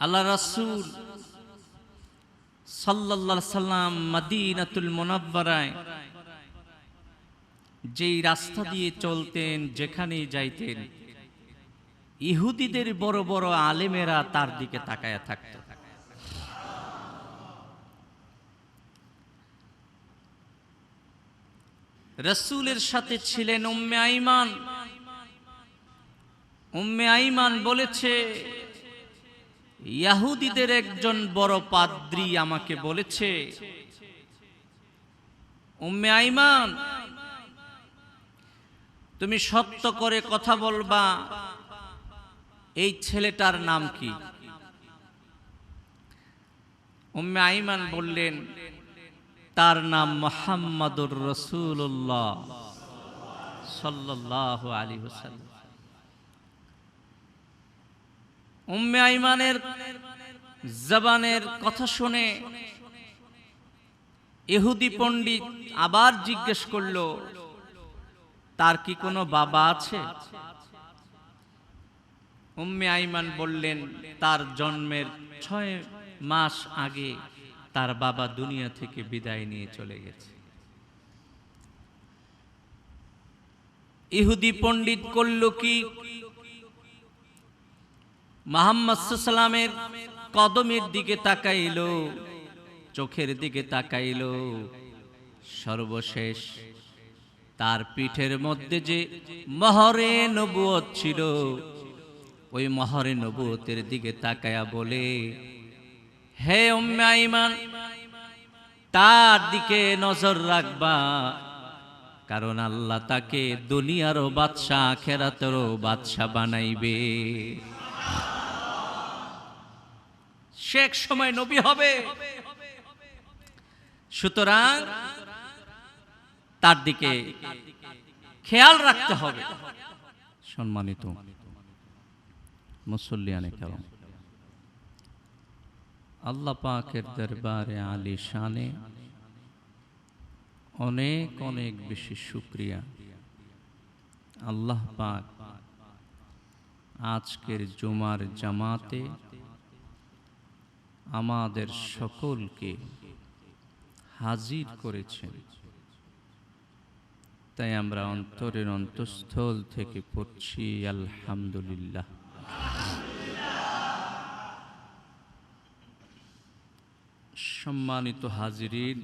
আল্লাহ রাসূল সাল্লাল্লাহু সাল্লাম মদিনাতুল মুনাব্বারায় যেই রাস্তা দিয়ে চলতেন, যেখানেই যাইতেন, ইহুদিদের বড় বড় আলেমেরা তার দিকে তাকায়া থাকত। রসুলের সাথে ছিলেন উম্মে আইমান। উম্মে আইমান বলেছে ইয়াহুদিদের একজন বড় পাদ্রী আমাকে বলেছে, উম্মে আইমান, তুমি সত্য করে কথা বলবা। এই ছেলেটার নাম কি? উম্মে আইমান বললেন, তার নাম মোহাম্মদুর রসুল্লাহ সাল্লাহ আলী হুসাল্লাম উম্মে আইমানের জবানের কথা শুনে ইহুদি পণ্ডিত আবার জিজ্ঞেস করল, তার কি কোনো বাবা আছে? উম্মে আইমান বললেন, তার জন্মের ছয় মাস আগে তার বাবা দুনিয়া থেকে বিদায় নিয়ে চলে গেছে। ইহুদি পণ্ডিত করল কি? মোহাম্মদ সাল্লামের কদমের দিকে তাকাইল, চোখের দিকে তাকাইল। সর্বশেষ তার পিঠের মধ্যে যে মহরে নবুয়ত ছিল, ওই মহরে নবুয়তের দিকে তাকায়া বলে, হে উম্মে আইমান তার দিকে নজর রাখবা, কারণ আল্লাহ তাকে দুনিয়ারও বাদশাহ খেরাতেরও বাদশাহ বানাইবে। শেখ সময় নবী হবে। সুতরাং তার দিকে খেয়াল রাখতে হবে। সম্মানিত মুসল্লিয়ানে কেমন আল্লাহ পাকের দরবারে আলী শানে অনেক অনেক বেশি শুক্রিয়া। আল্লাহ পাক আজকের জুমার জামাতে আমাদের সকলকে হাজির করেছেন তাই আমরা অন্তরের অন্তঃস্থল থেকে পড়ছি, আলহামদুলিল্লাহ। সম্মানিত হাজিরিন,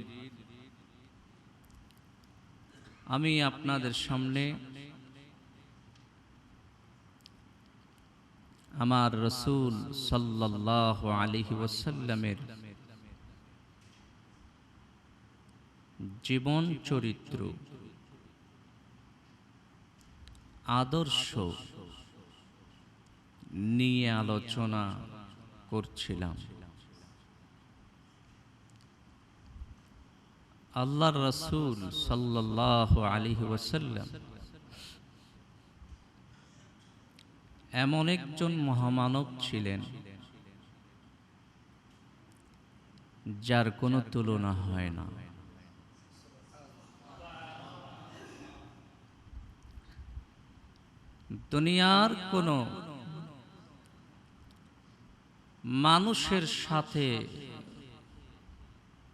আমি আপনাদের সামনে আমার রসুল সাল্লাহ আলিহি ওসাল্লামের জীবন চরিত্র, আদর্শ নিয়ে আলোচনা করছিলাম। আল্লাহর রসুল সাল্লাহ আলিহি ওসাল্লাম এমন একজন মহামানব ছিলেন যার কোনো তুলনা হয় না। দুনিয়ার কোনো মানুষের সাথে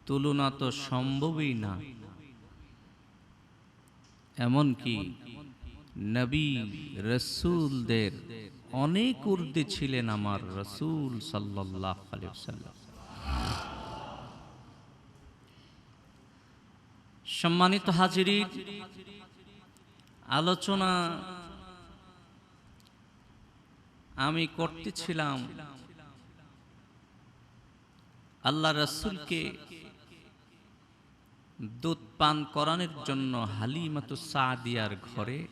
তুলনা তো সম্ভবই না। এমনকি নবী, রসুলদের অনেক উর্দে ছিলেন আমার রসুল সাল্লাহ সম্মানিত হাজিরি আলোচনা আমি করতেছিলাম আল্লাহ রসুলকে দুধ পান করানোর জন্য হালিমাতু সাদিয়ার ঘরে।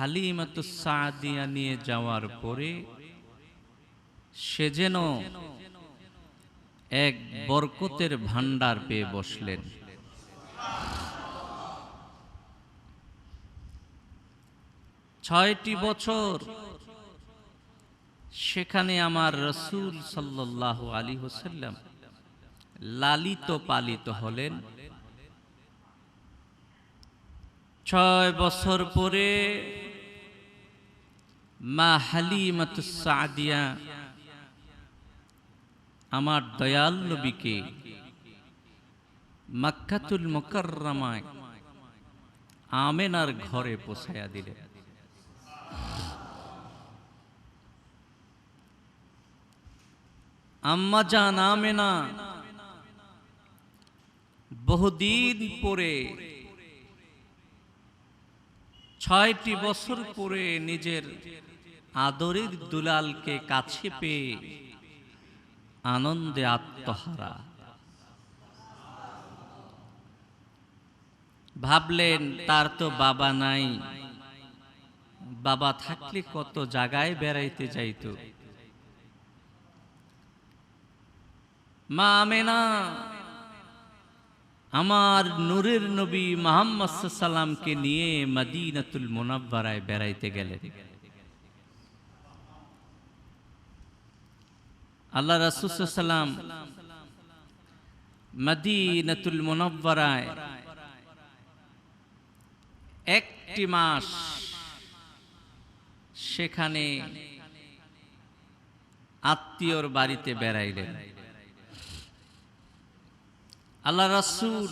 হালিমাতু সাদিয়া নিয়ে যাওয়ার পরে সে যেন এক বরকতের ভান্ডার পেয়ে বসলেন। ছয়টি বছর সেখানে আমার রসুল সাল্লাহ আলী হোসাল্লাম লালিত পালিত হলেন। ছয় বছর পরে মা হালিমাতুস সাদিয়া, আমার দয়াল নবীকে, মাক্কাতুল মুকাররমায় আমেনার ঘরে পোষায়া দিলেন আম্মা জান আমেনা, বহুদিন পরে ছয়টি বছর পরে নিজের আদরের দুলালকে কাছে পেয়ে আনন্দে আত্মহারা। ভাবলেন, তার তো বাবা নাই। বাবা থাকলে কত জায়গায় বেড়াইতে যাইত? মা আমেনা আমার নূরের নবী মোহাম্মদ সাল্লামকে নিয়ে মদিনাতুল মুনাব্বারায় বেড়াইতে গেলেন। আল্লাহ রাসুসাল্লাম মদিনাতুল মুনাব্বারায় একটি মাস সেখানে আত্মীয়র বাড়িতে বেড়াইলেন। আল্লাহ রাসূল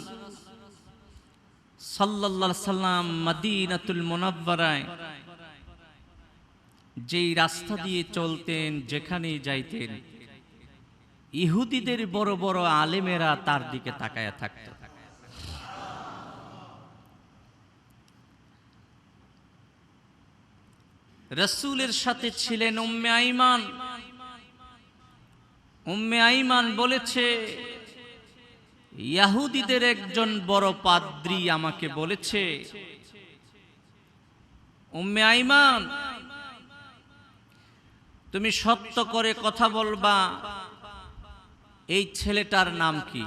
সাল্লাল্লাহু সাল্লাম মদিনাতুল মুনাব্বারায় যেই রাস্তা দিয়ে চলতেন যেখানে যাইতেন, ইহুদিদের বড় বড় আলেমেরা তার দিকে তাকায়া থাকত। রসুলের সাথে ছিলেন উম্মে আইমান। উম্মে আইমান বলেছে ইয়াহুদিদের একজন বড় পাদ্রী আমাকে বলেছে, উম্মে আইমান, তুমি সত্য করে কথা বলবা, এই ছেলেটার নাম কি?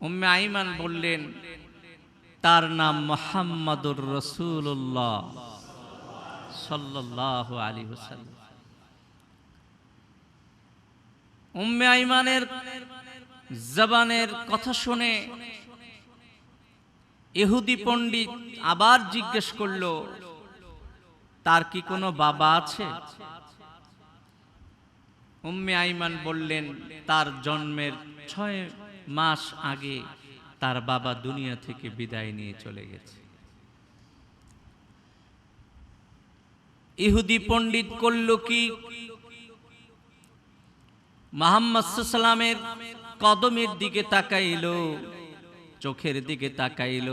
উম্মে আইমান বললেন, তার নাম মোহাম্মদুর রসুল্লাহ সাল্লাহ আলী হুসাল্লাম উম্মে আইমানের জবানের কথা শুনে ইহুদি পণ্ডিত আবার জিজ্ঞেস করল, তার কি কোনো বাবা আছে? উম্মে আইমান বললেন, তার জন্মের ছয় মাস আগে তার বাবা দুনিয়া থেকে বিদায় নিয়ে চলে গেছে। ইহুদি পণ্ডিত করল কি? মোহাম্মদ কদমের দিকে তাকাইল, চোখের দিকে তাকাইল।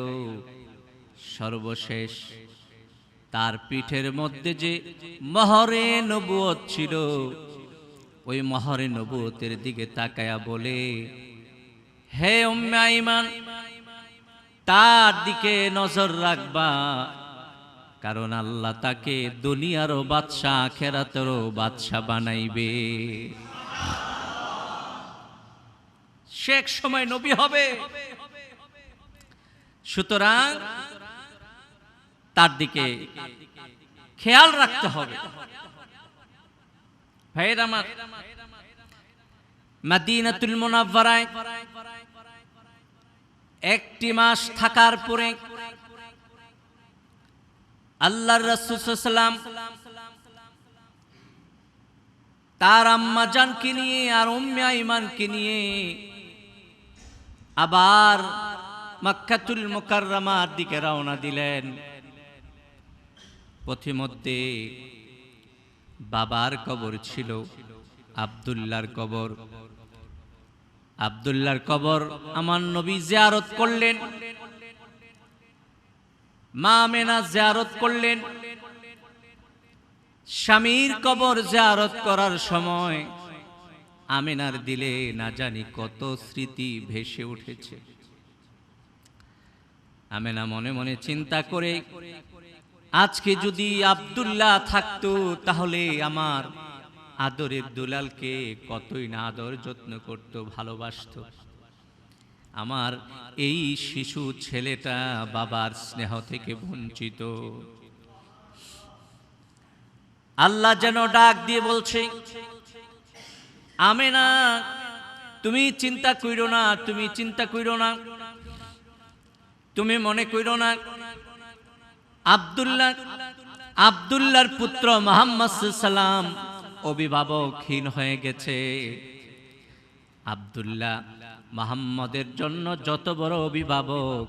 সর্বশেষ তার পিঠের মধ্যে যে মহরে নবুয়ত ছিল, ওই মহরে নবুয়তের দিকে তাকায়া বলে, হে উম্মে আইমান, তার দিকে নজর রাখবা, কারণ আল্লাহ তাকে দুনিয়ারও বাদশাহ, খেরাতেরও বাদশাহ বানাইবে। শেখ সময় নবী হবে। সুতরাং তার দিকে খেয়াল রাখতে হবে। একটি মাস থাকার পরে আল্লাহর রাসূলুল্লাহ তার আম্মা জানকে নিয়ে আর উম্মে আইমানকে নিয়ে আবার মক্কাতুল মুকাররমার দিকে রওনা দিলেন। পথিমধ্যে বাবার কবর ছিল আবদুল্লার কবর। আবদুল্লার কবর আমার নবী জিয়ারত করলেন। মা মেনা জিয়ারত করলেন। স্বামীর কবর জিয়ারত করার সময় আমিনার দিলে না জানি কত স্মৃতি ভেসে উঠেছে। আমেনা মনে মনে চিন্তা করে, আজকে যদি আব্দুল্লাহ থাকতো তাহলে আমার আদরের দুলালকে কতই না আদর যত্ন করত, ভালোবাসত। আমার এই শিশু ছেলেটা বাবার স্নেহ থেকে বঞ্চিত। আল্লাহ যেন ডাক দিয়ে বলছে আমেনা, তুমি চিন্তা কইরো না, তুমি চিন্তা কইরো না। তুমি মনে কইরো না, আব্দুল্লাহ, আবদুল্লাহর পুত্র মোহাম্মদ সাল্লাম অভিভাবকহীন হয়ে গেছে। আবদুল্লাহ মোহাম্মদের জন্য যত বড় অভিভাবক,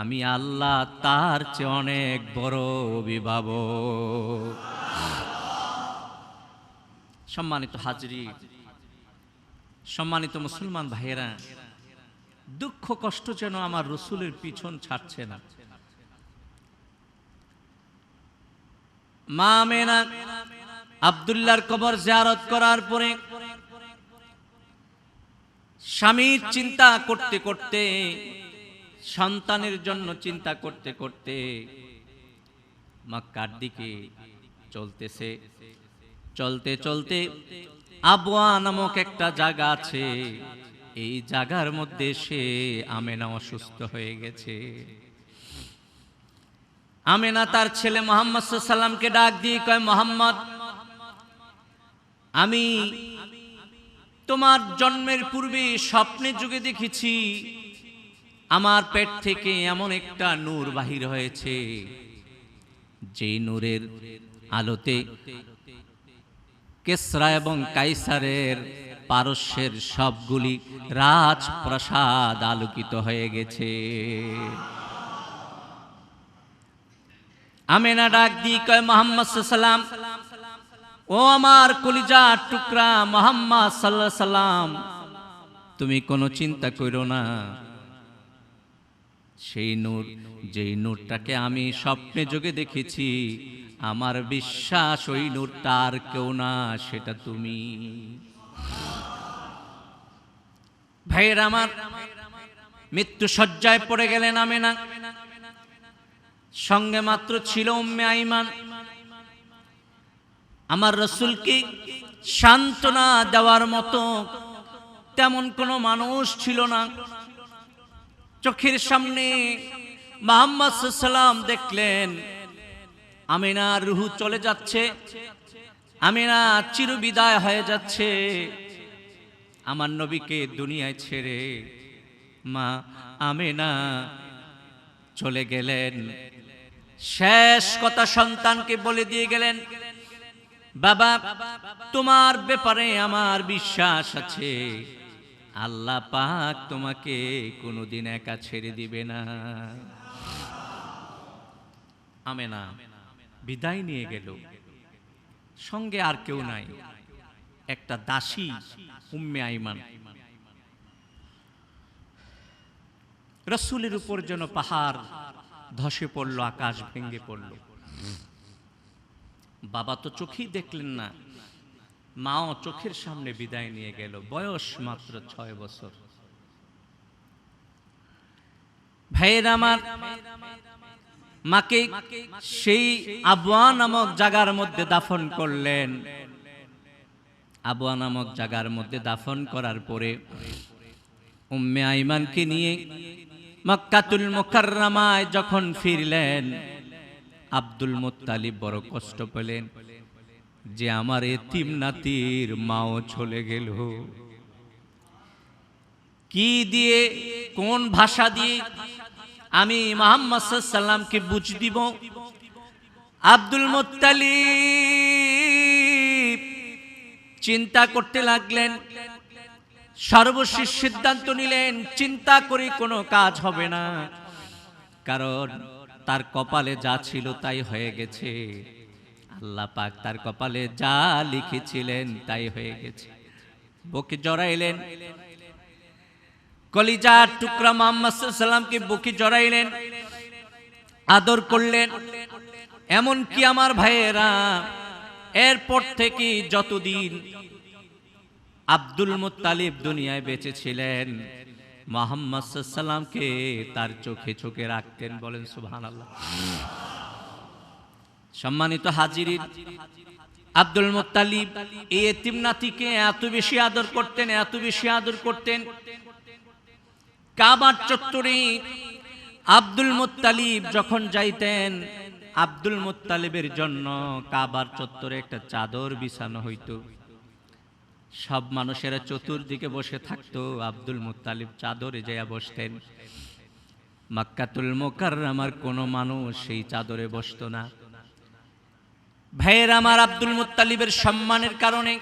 আমি আল্লাহ তার চেয়ে অনেক বড় অভিভাবক। সম্মানিত হাজরি সম্মানিত মুসলমান ভাইয়েরা, দুঃখ, কষ্ট যেন আমার রসুলের পিছন ছাড়ছে না। মা মেনা আবদুল্লাহর কবর জিয়ারত করার পরে স্বামীর চিন্তা করতে করতে, সন্তানের জন্য চিন্তা করতে করতে মক্কার দিকে চলতেছে। চলতে চলতে আবওয়া নামক একটা জায়গা আছে। এই জায়গার মধ্যে সে আমেনা অসুস্থ হয়ে গেছে। আমেনা তার ছেলে মোহাম্মদ সাল্লামকে ডাক দিয়ে কয়, মোহাম্মদ, আমি তোমার জন্মের পূর্বে স্বপ্নে যুগে দেখেছি। আমার পেট থেকে এমন একটা নূর বাহির হয়েছে। যেই নূরের আলোতে কেসরা এবং কাইসারের পারস্যের সবগুলি রাজপ্রাসাদ আলোকিত হয়ে গেছে। আমেনা ডাক দি কয় মোহাম্মদ সাল্লাম, ও আমার কলিজা টুকরা মোহাম্মদ সাল্লাহ সাল্লাম, তুমি কোনো চিন্তা করো না। সেই নূর, যেই নূরটাকে আমি স্বপ্নে যোগে দেখেছি আমার বিশ্বাস ওই নূরটা আর কেউ না, সেটা তুমি। ভাইয়ের আমার, মৃত্যু সজ্জায় পড়ে গেলেন আমি না সঙ্গে মাত্র ছিল উম্মে আইমান। আমার রসুলকে সান্ত্বনা দেওয়ার মতো তেমন কোনো মানুষ ছিল না। চোখের সামনে মোহাম্মদ সাল্লাম দেখলেন আমিনা রুহু চলে যাচ্ছে। আমিনা চিরবিদায় হয়ে যাচ্ছে। আমার নবীকে দুনিয়ায় ছেড়ে মা আমিনা চলে গেলেন। শেষ কথা সন্তানকে বলে দিয়ে গেলেন, বাবা, তোমার ব্যাপারে আমার বিশ্বাস আছে। আল্লাহ পাক তোমাকে কোনোদিন একা ছেড়ে দিবে না। আমেনা বিদায় নিয়ে গেল। সঙ্গে আর কেউ নাই। একটা দাসী উম্মে আইমান। রসুলের উপর যেন পাহাড় ধসে পড়ল, আকাশ ভেঙে পড়ল। বাবা তো চোখেই দেখলেন না। মাও চোখের সামনে বিদায় নিয়ে গেল। বয়স মাত্র ছয় বছর। ভাইয়ের আমার মাকে সেই আবুয়া নামক জাগার মধ্যে দাফন করলেন। আবুয়া নামক জাগার মধ্যে দাফন করার পরে উম্মে আইমানকে নিয়ে মক্কাতুল মুকাররমায় যখন ফিরলেন, আব্দুল মুত্তালিব বড় কষ্ট পেলেন যে আমার এতিম নাতির মাও চলে গেল। কি দিয়ে, কোন ভাষা দিয়ে আমি মোহাম্মদ সাল্লামকে বুঝ দিব। আব্দুল মুত্তালিব চিন্তা করতে লাগলেন। সর্বশেষ সিদ্ধান্ত নিলেন, চিন্তা করে কোনো কাজ হবে না। কারণ তার কপালে যা ছিল তাই হয়ে গেছে। আল্লাহ পাক তার কপালে যা লিখেছিলেন তাই হয়ে গেছে। বকে জড়াইলেন। কলিজার টুকরা মোহাম্মদ সাল্লামকে বুকে জড়াইলেন, আদর করলেন। এমন কি আমার ভাইয়েরা, এরপর থেকে যতদিন আব্দুল মুত্তালিব দুনিয়ায় বেঁচে ছিলেন, মোহাম্মদ সাল্লামকে তার চোখে চোখে রাখতেন বলেন সুবহান আল্লাহ সম্মানিত হাজিরিন, আব্দুল মুত্তালিব এই এতিম নাতিকে এত বেশি আদর করতেন, এত বেশি আদর করতেন কাবার চত্বরে আব্দুল মুত্তালিব যখন যাইতেন, আব্দুল মুত্তালিবের জন্য কাবার চত্বরে একটা চাদর বিছানো হইতো। সব মানুষেরা চতুর্দিকে বসে থাকতো, আব্দুল মুত্তালিব চাদরে যাইয়া বসতেন। মাক্কাতুল মোকার আমার কোনো মানুষ সেই চাদরে বসতো না। ভাইয়ের, আমার আব্দুল মুত্তালিবের সম্মানের কারণে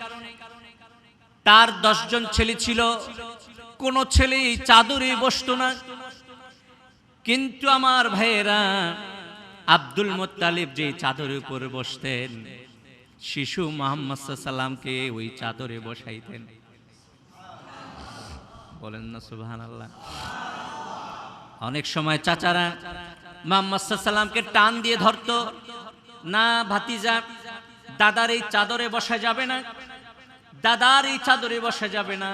তার দশজন ছেলে ছিল। কোন ছেলে চাদরে বসতো না। কিন্তু আমার ভাইয়েরা আব্দুল মুত্তালিব যে চাদরের উপরে বসতেন, শিশু মোহাম্মদ সাল্লামকে ওই চাদরে বসাইতেন। বলেন না সুবহান আল্লাহ অনেক সময় চাচারা মোহাম্মদ সাল্লামকে টান দিয়ে ধরতো, না ভাতিজা, দাদার এই চাদরে বসা যাবে না, দাদার এই চাদরে বসা যাবে না।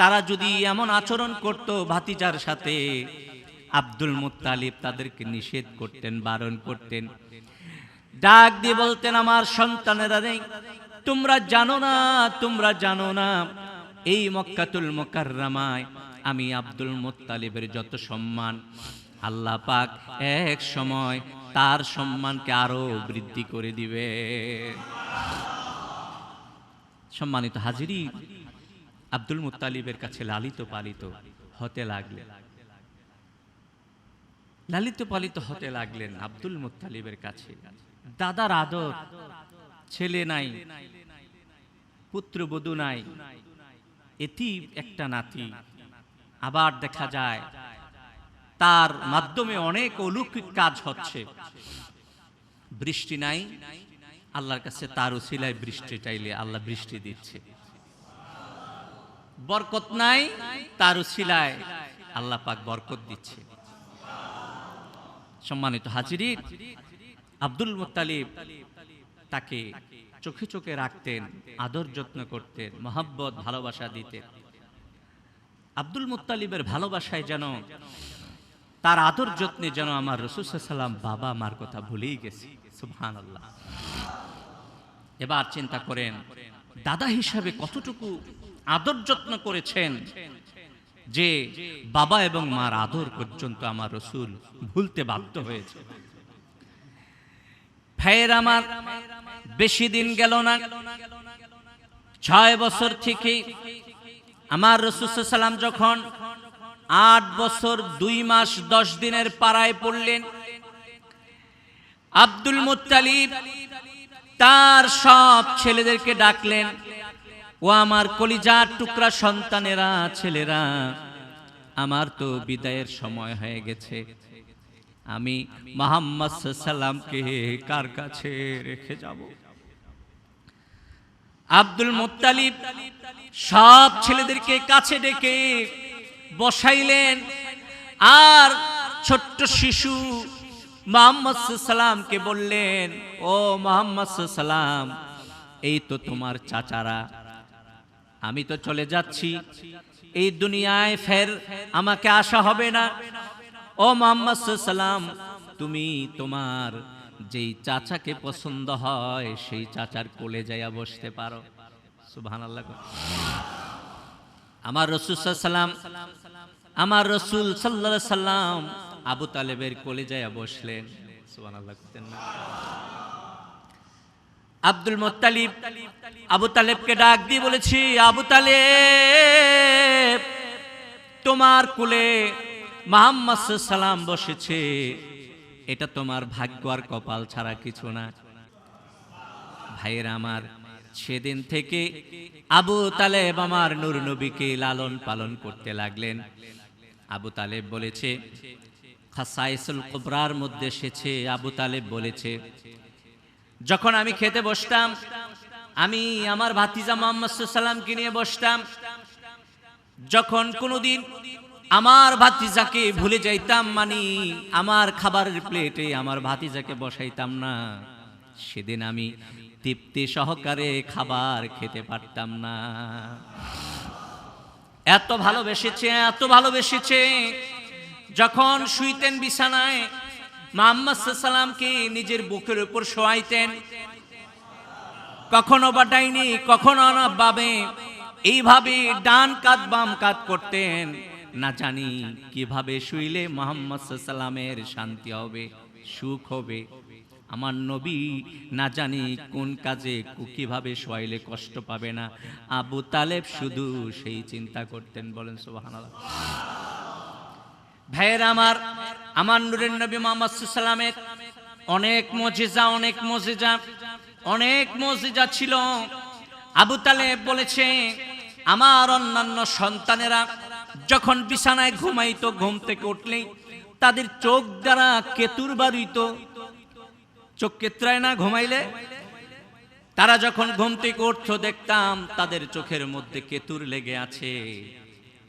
তারা যদি এমন আচরণ করত ভাতিজার সাথে, আব্দুল মুত্তালিব তাদেরকে নিষেধ করতেন, বারণ করতেন। ডাক দিয়ে বলতেন, আমার সন্তানেরা নেই, তোমরা জানো না, তোমরা জানো না, এই মক্কাতুল মোকাররামায় আমি আব্দুল মুত্তালিবের যত সম্মান, আল্লাহ পাক এক সময় তার সম্মানকে আরও বৃদ্ধি করে দিবে। সম্মানিত হাজিরি আব্দুল মুত্তালিবের কাছে লালিত পালিত হতে লাগলেন লালিত পালিত হতে লাগলেন আব্দুল মুত্তালিবের কাছে। দাদার আদর, ছেলে নাই, পুত্রবধূ নাই এটি একটা নাতি। আবার দেখা যায়, তার মাধ্যমে অনেক অলৌকিক কাজ হচ্ছে। বৃষ্টি নাই, আল্লাহর কাছে তার উসিলায় বৃষ্টি চাইলে আল্লাহ বৃষ্টি দিচ্ছে। বরকত নাই তার উসিলায় আল্লাহ পাক বরকত দিচ্ছে। সম্মানিত হাজিরি আব্দুল মুত্তালিব তাকে চোখে চোখে রাখতেন, আদর যত্ন করতেন, মহাব্বত, ভালোবাসা দিতেন। আব্দুল মুত্তালিবের ভালোবাসায় যেন, তার আদর যত্নে যেন আমার রসুসাল্লাম বাবা মার কথা ভুলেই গেছি। সুবহান আল্লাহ এবার চিন্তা করেন, দাদা হিসাবে কতটুকু আদর যত্ন করেছেন যে বাবা এবং মার আদর পর্যন্ত আমার রসুল ভুলতে বাধ্য হয়েছে। ভাইয়ের আমার, বেশি দিন গেল না। ছয় বছর থেকে আমার রসুসাল্লাম যখন আট বছর, দুই মাস, দশ দিনের পাড়ায় পড়লেন, আব্দুল মুত্তালিব তার সব ছেলেদেরকে ডাকলেন ও আমার কলিজার টুকরা সন্তানেরা, ছেলেরা, আমার তো বিদায়ের সময় হয়ে গেছে। আমি মোহাম্মদ সাল্লামকে কার কাছে রেখে যাব? আব্দুল মুত্তালিব সব ছেলেদেরকে কাছে ডেকে বসাইলেন, আর ছোট্ট শিশু মোহাম্মদ সাল্লামকে বললেন, ও মোহাম্মদ সাল্লাম, এই তো তোমার চাচারা আমি তো চলে যাচ্ছি। এই দুনিয়ায় ফের আমাকে আসা হবে না। ও মোহাম্মদ সাল্লাম তুমি তোমার যেই চাচাকে পছন্দ হয়, সেই চাচার কোলে যাইয়া বসতে পারো। সুবহান আমার রসুল সাল্লাম আমার রসুল সাল্লাহ সাল্লাম আবু তালেবের কোলে যাইয়া বসলেন। সুবহান আল্লাহ আব্দুল মোত্তালিব, আবু তালেবকে ডাক দিয়ে বলেছি, আবু তালেব, তোমার কুলে মোহাম্মদ সালাম বসেছে। এটা তোমার ভাগ্য আর কপাল ছাড়া কিছু না। ভাইয়ের আমার, সেদিন থেকে আবু তালেব আমার নূর নবীকে লালন পালন করতে লাগলেন। আবু তালেব বলেছে, খাসাইসুল কুবরার মধ্যে এসেছে। আবু তালেব বলেছে যখন আমি খেতে বসতাম, আমি আমার ভাতিজা মোহাম্মদ সাল্লামকে নিয়ে বসতাম, যখন কোনোদিন আমার ভাতিজাকে ভুলে যাইতাম মানে আমার খাবারের প্লেটে আমার ভাতিজাকে বসাইতাম না, সেদিন আমি তৃপ্তি সহকারে খাবার খেতে পারতাম না। এত ভালোবেসেছে এত ভালোবেসেছে, যখন শুইতেন বিছানায় মোহাম্মদ সাল্লামকে নিজের বুকের উপর শোয়াইতেন। কখনো বা ডাইনি কখনো না বাবে এইভাবে ডান কাত বাম কাত করতেন। না জানি কীভাবে শুইলে মোহাম্মদ সাল্লামের শান্তি হবে, সুখ হবে। আমার নবী না জানি কোন কাজে কীভাবে শোয়াইলে কষ্ট পাবে না। আবু তালেব শুধু সেই চিন্তা করতেন, বলেন সুবহানাল্লাহ। ভাইয়ের আমার আমার নুরের নবী মোহাম্মদ অনেক মজিজা অনেক মজিজা, অনেক মসজিদা ছিল। আবু তালেব বলেছে, আমার অন্যান্য সন্তানেরা যখন বিছানায় ঘুমাইতো, ঘুম থেকে উঠলেই তাদের চোখ দ্বারা কেতুর বাড়িত। চোখ কেত্রায় না ঘুমাইলে? তারা যখন ঘুম থেকে উঠতো, দেখতাম তাদের চোখের মধ্যে কেতুর লেগে আছে।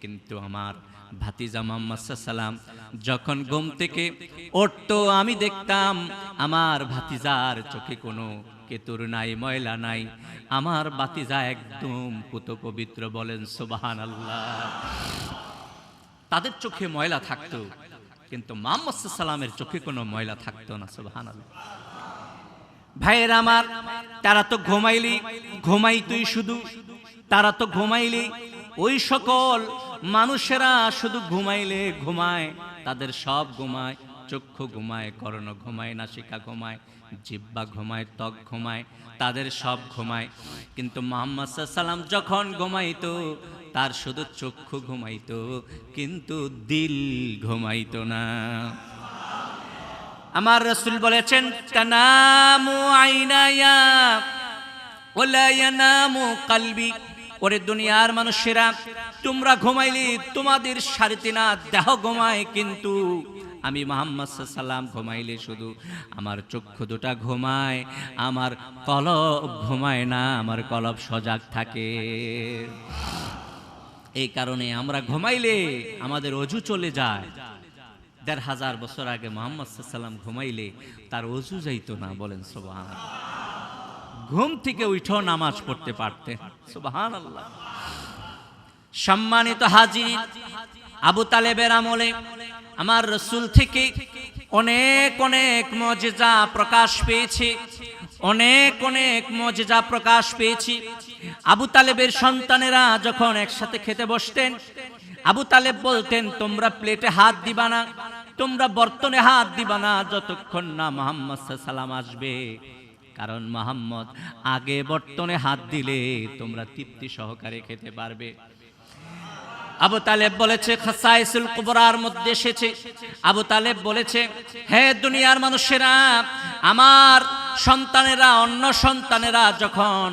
কিন্তু আমার ভাতিজা মোহাম্মদ সাল্লাম যখন ঘুম থেকে উঠতো, আমি দেখতাম আমার ভাতিজার চোখে কোনো কেতুর নাই, ময়লা নাই। আমার ভাতিজা একদম পুত পবিত্র বলেন সুবাহান আল্লাহ তাদের চোখে ময়লা থাকতো, কিন্তু মোহাম্মদ সাল্লামের চোখে কোনো ময়লা থাকতো না সুবাহান আল্লাহ ভাইয়ের আমার, তারা তো ঘুমাইলি ঘুমাই তুই শুধু, তারা তো ঘুমাইলি ওই সকল মানুষেরা শুধু ঘুমাইলে ঘুমায়, তাদের সব ঘুমায়, চক্ষু ঘুমায়, কর্ণ ঘুমায়, নাসিকা ঘুমায়, জিব্বা ঘুমায়, ত্বক ঘুমায়, তাদের সব ঘুমায়। কিন্তু মোহাম্মদ সাল্লাম যখন ঘুমাইতো, তার শুধু চক্ষু ঘুমাইতো, কিন্তু দিল ঘুমাইতো না। আমার রসুল বলেছেন, তানামু আইনায়া ওলা ইয়ানামু কালবি। ওরে দুনিয়ার মানুষেরা, তোমরা ঘুমাইলি তোমাদের সারিতে না দেহ ঘুমায় কিন্তু। আমি মোহাম্মদ সাল্লাম ঘুমাইলে শুধু আমার চক্ষু দুটা ঘুমায়, আমার কলব ঘুমায় না, আমার কলব সজাগ থাকে। এই কারণে আমরা ঘুমাইলে আমাদের অজু চলে যায়। দেড় হাজার বছর আগে মোহাম্মদ সাল্লাম ঘুমাইলে তার অজু যাইতো না, বলেন সোবাহান ঘুম থেকে উঠেও নামাজ পড়তে পারতেন। সোবাহান আল্লাহ সম্মানিত হাজির, আবু তালেবের আমলে আমার রসুল থেকে অনেক অনেক মজেজা প্রকাশ পেয়েছে। অনেক অনেক মজেজা প্রকাশ পেয়েছি। আবু তালেবের সন্তানেরা যখন একসাথে খেতে বসতেন, আবু তালেব বলতেন, তোমরা প্লেটে হাত দিবা না, তোমরা বর্তনে হাত দিবা না, যতক্ষণ না মোহাম্মদ সাল্লাম আসবে। কারণ মোহাম্মদ আগে বর্তনে হাত দিলে তোমরা তৃপ্তি সহকারে খেতে পারবে। আবু তালেব বলেছে, খাসাইসুল কুবরার মধ্যে এসেছে। আবু তালেব বলেছে, হে দুনিয়ার মানুষেরা, আমার সন্তানেরা, অন্য সন্তানেরা যখন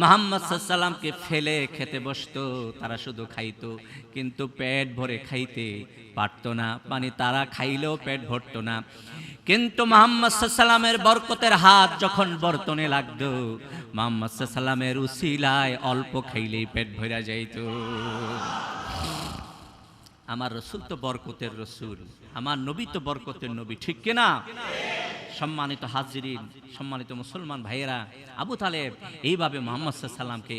মোহাম্মদ সাল্লামকে ফেলে খেতে বসতো, তারা শুধু খাইতো, কিন্তু পেট ভরে খাইতে পারতো না। মানে তারা খাইলেও পেট ভরতো না। কিন্তু মোহাম্মদ সাল্লামের বরকতের হাত যখন বর্তনে লাগতো, মোহাম্মদ সাল্লামের উসিলায় অল্প খাইলেই পেট ভরা যাইত। আমার রসুল তো বরকতের রসুল, আমার নবী তো বরকতের নবী, ঠিক কিনা? সম্মানিত হাজিরিন, সম্মানিত মুসলমান ভাইয়েরা, আবু তালেব এইভাবে মোহাম্মদ সাল্লামকে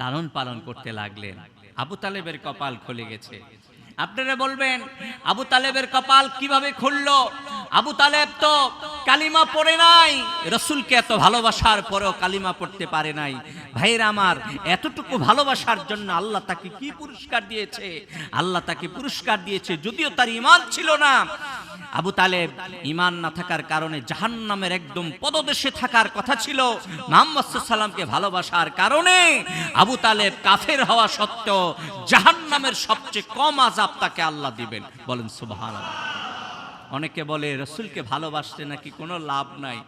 লালন পালন করতে লাগলেন। আবু তালেবের কপাল খুলে গেছে। আপনারা বলবেন, আবু তালেবের কপাল কীভাবে খুলল? আবু তালেব তো কালিমা পড়ে নাই। রসুলকে এত ভালোবাসার পরেও কালিমা পড়তে পারে নাই। ভাইয়ের আমার, এতটুকু ভালোবাসার জন্য আল্লাহ তাকে কি পুরস্কার দিয়েছে? আল্লাহ তাকে পুরস্কার দিয়েছে, যদিও তার ইমান ছিল না আবু তালেব ইমান না থাকার কারণে জাহান্নামের একদম পদদেশে থাকার কথা ছিল। মোহাম্মদ ভালোবাসার কারণে আবু তালেব কাফের হওয়া সত্ত্বেও জাহান্নামের সবচেয়ে কম আজাব তাকে আল্লাহ দিবেন। বলেন, সুবহানাল্লাহ। অনেকে বলে, রসুলকে ভালোবাসতে নাকি কোনো লাভ নাই।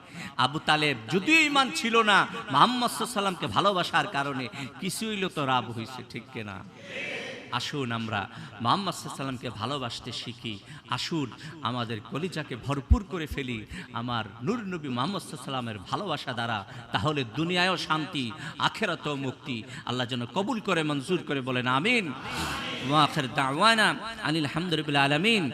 আবু তালেব যদিও ইমান ছিল না, মোহাম্মদ সাল্লামকে ভালোবাসার কারণে কিছু হইল তো লাভ হয়েছে ঠিক কিনা? আসুন আমরা মোহাম্মদ সাল্লামকে ভালোবাসতে শিখি। আসুন আমাদের কলিজাকে ভরপুর করে ফেলি। আমার নূর নবী মোহাম্মদ সাল্লামের ভালোবাসা দ্বারা। তাহলে দুনিয়ায়ও শান্তি আখেরাত মুক্তি। আল্লাহ যেন কবুল করে, মঞ্জুর করে বলেন, আমিন। দাওয়ানা আনিল হামদুলিল্লাহ আলামিন।